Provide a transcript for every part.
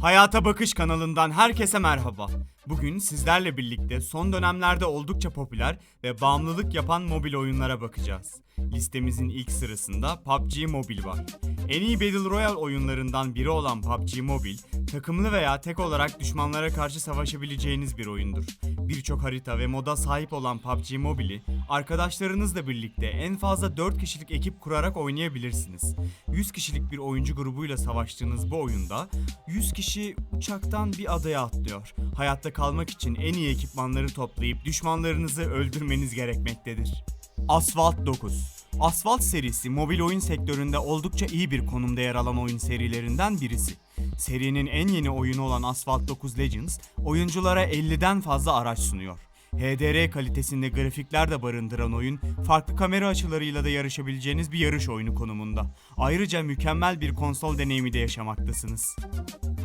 Hayata Bakış kanalından herkese merhaba. Bugün sizlerle birlikte son dönemlerde oldukça popüler ve bağımlılık yapan mobil oyunlara bakacağız. Listemizin ilk sırasında PUBG Mobile var. En iyi Battle Royale oyunlarından biri olan PUBG Mobile, takımlı veya tek olarak düşmanlara karşı savaşabileceğiniz bir oyundur. Birçok harita ve moda sahip olan PUBG Mobile'i arkadaşlarınızla birlikte en fazla 4 kişilik ekip kurarak oynayabilirsiniz. 100 kişilik bir oyuncu grubuyla savaştığınız bu oyunda 100 kişi uçaktan bir adaya atlıyor. Hayatta kalmak için en iyi ekipmanları toplayıp düşmanlarınızı öldürmeniz gerekmektedir. Asphalt 9 Asphalt serisi mobil oyun sektöründe oldukça iyi bir konumda yer alan oyun serilerinden birisi. Serinin en yeni oyunu olan Asphalt 9 Legends, oyunculara 50'den fazla araç sunuyor. HDR kalitesinde grafikler de barındıran oyun, farklı kamera açılarıyla da yarışabileceğiniz bir yarış oyunu konumunda. Ayrıca mükemmel bir konsol deneyimi de yaşamaktasınız.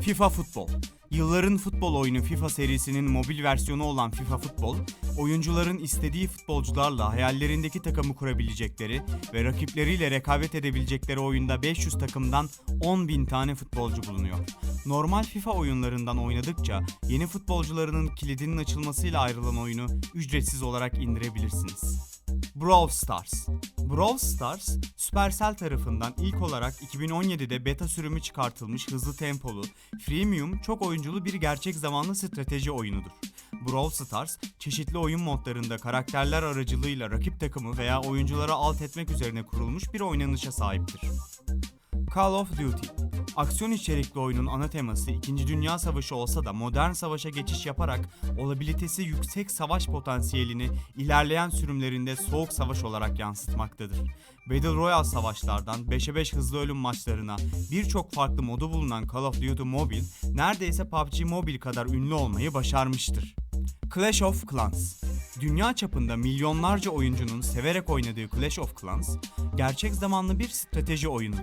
FIFA Futbol Yılların futbol oyunu FIFA serisinin mobil versiyonu olan FIFA Futbol, oyuncuların istediği futbolcularla hayallerindeki takımı kurabilecekleri ve rakipleriyle rekabet edebilecekleri oyunda 500 takımdan 10.000 tane futbolcu bulunuyor. Normal FIFA oyunlarından oynadıkça yeni futbolcularının kilidinin açılmasıyla ayrılan oyunu ücretsiz olarak indirebilirsiniz. Brawl Stars Brawl Stars, Supercell tarafından ilk olarak 2017'de beta sürümü çıkartılmış hızlı tempolu, freemium, çok oyunculu bir gerçek zamanlı strateji oyunudur. Brawl Stars, çeşitli oyun modlarında karakterler aracılığıyla rakip takımı veya oyuncuları alt etmek üzerine kurulmuş bir oynanışa sahiptir. Call of Duty Aksiyon içerikli oyunun ana teması 2. Dünya Savaşı olsa da modern savaşa geçiş yaparak olabilitesi yüksek savaş potansiyelini ilerleyen sürümlerinde soğuk savaş olarak yansıtmaktadır. Battle Royale savaşlardan 5'e 5 hızlı ölüm maçlarına birçok farklı modu bulunan Call of Duty Mobile neredeyse PUBG Mobile kadar ünlü olmayı başarmıştır. Clash of Clans Dünya çapında milyonlarca oyuncunun severek oynadığı Clash of Clans, gerçek zamanlı bir strateji oyunudur.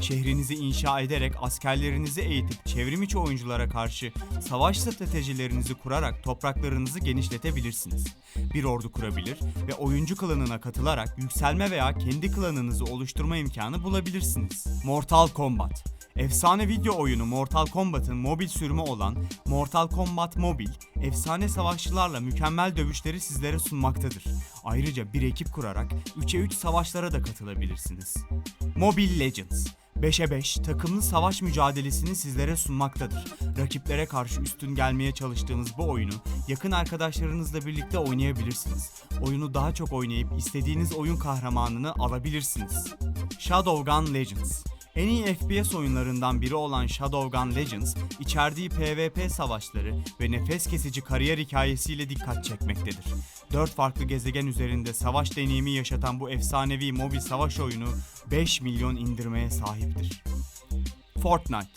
Şehrinizi inşa ederek askerlerinizi eğitip çevrim içi oyunculara karşı savaş stratejilerinizi kurarak topraklarınızı genişletebilirsiniz. Bir ordu kurabilir ve oyuncu klanına katılarak yükselme veya kendi klanınızı oluşturma imkanı bulabilirsiniz. Mortal Kombat Efsane video oyunu Mortal Kombat'ın mobil sürümü olan Mortal Kombat Mobile, efsane savaşçılarla mükemmel dövüşleri sizlere sunmaktadır. Ayrıca bir ekip kurarak 3'e 3 savaşlara da katılabilirsiniz. Mobile Legends 5'e 5 takımlı savaş mücadelesini sizlere sunmaktadır. Rakiplere karşı üstün gelmeye çalıştığınız bu oyunu yakın arkadaşlarınızla birlikte oynayabilirsiniz. Oyunu daha çok oynayıp istediğiniz oyun kahramanını alabilirsiniz. Shadowgun Legends en iyi FPS oyunlarından biri olan Shadowgun Legends, içerdiği PvP savaşları ve nefes kesici kariyer hikayesiyle dikkat çekmektedir. 4 farklı gezegen üzerinde savaş deneyimi yaşatan bu efsanevi mobil savaş oyunu 5 milyon indirmeye sahiptir. Fortnite.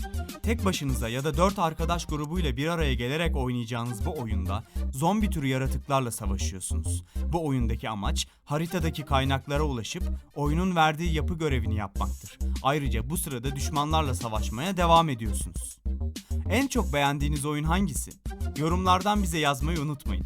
Tek başınıza ya da 4 arkadaş grubuyla bir araya gelerek oynayacağınız bu oyunda zombi türü yaratıklarla savaşıyorsunuz. Bu oyundaki amaç haritadaki kaynaklara ulaşıp oyunun verdiği yapı görevini yapmaktır. Ayrıca bu sırada düşmanlarla savaşmaya devam ediyorsunuz. En çok beğendiğiniz oyun hangisi? Yorumlardan bize yazmayı unutmayın.